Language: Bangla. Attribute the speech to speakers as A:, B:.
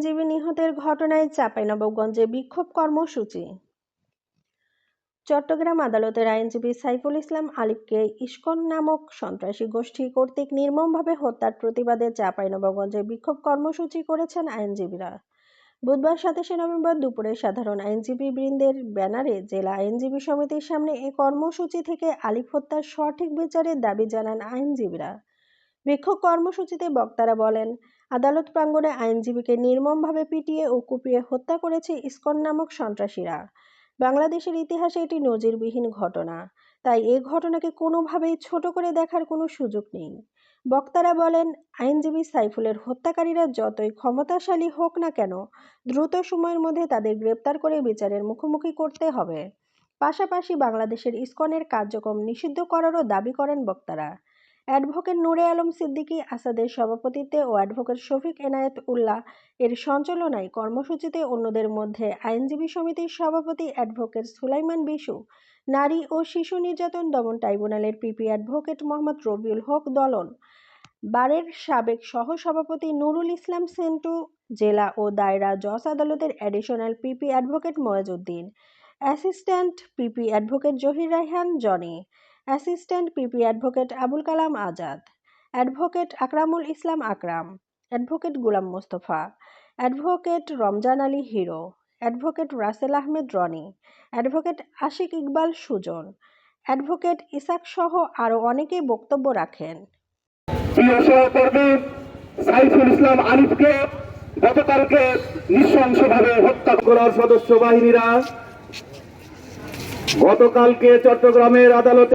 A: আইনজীবী নিহতের ঘটনায় চাঁপাইনবাবগঞ্জে বিক্ষোভ কর্মসূচি। চট্টগ্রাম আদালতের আইনজীবী সাইফুল ইসলাম আলিফকে ইসকন নামক সন্ত্রাসী গোষ্ঠী কর্তৃক নির্মমভাবে হত্যার প্রতিবাদে চাঁপাইনবাবগঞ্জে বিক্ষোভ কর্মসূচি করেছেন আইনজীবীরা। বুধবার সাতাশে নভেম্বর দুপুরে সাধারণ আইনজীবী বৃন্দের ব্যানারে জেলা আইনজীবী সমিতির সামনে এ কর্মসূচি থেকে আলিফ হত্যার সঠিক বিচারের দাবি জানান আইনজীবীরা। বিক্ষোভ কর্মসূচিতে বক্তারা বলেন আদালত প্রাঙ্গণে আইনজীবীকে নির্মমভাবে পিটিয়ে ও কুপিয়ে হত্যা করেছে ইসকন নামক সন্ত্রাসীরা। বাংলাদেশের ইতিহাসে এটি নজিরবিহীন ঘটনা। তাই এ ঘটনাকে কোনোভাবেই ছোট করে দেখার কোনো সুযোগ নেই। বক্তারা বলেন, আইনজীবী সাইফুলের হত্যাকারীরা যতই ক্ষমতাশালী হোক না কেন, দ্রুত সময়ের মধ্যে তাদের গ্রেপ্তার করে বিচারের মুখোমুখি করতে হবে। পাশাপাশি বাংলাদেশের ইস্কনের কার্যক্রম নিষিদ্ধ করারও দাবি করেন বক্তারা। অ্যাডভোকেট নূরে আলম সিদ্দিকী, আসাদের সভাপতিত্বে ও অ্যাডভোকেট শফিক এনায়েত উল্লাহ এর সঞ্চালনায় কর্মসূচিতে অন্যদের মধ্যে আইনজীবী সমিতির সভাপতি অ্যাডভোকেট সুলাইমান বিশু, নারী ও শিশু নির্যাতন দমন ট্রাইব্যুনালের পিপি অ্যাডভোকেট মোহাম্মদ রবিউল হক দলন। বারের সাবেক সহসভাপতি নুরুল ইসলাম সেন্টু, জেলা ও দায়রা জজ আদালতের additional PP advocate Moyajuddin assistant PP advocate Zahir Raihan, Jony. Assistant PP advocate Abul Kalam Azad, advocate Akramul Islam Akram, advocate Gulam Mostafa, advocate Ramzan Ali Hero, advocate Rasel Ahmed Roni, advocate Ashik Iqbal Sujon, advocate Ishaq সহ আরও অনেকে বক্তব্য রাখেন।
B: ইসলাম আলিফকে গতকালকে নৃশংসভাবে হত্যা করার সদস্য বাহিনীরা গতকালকে চট্টগ্রামের আদালতে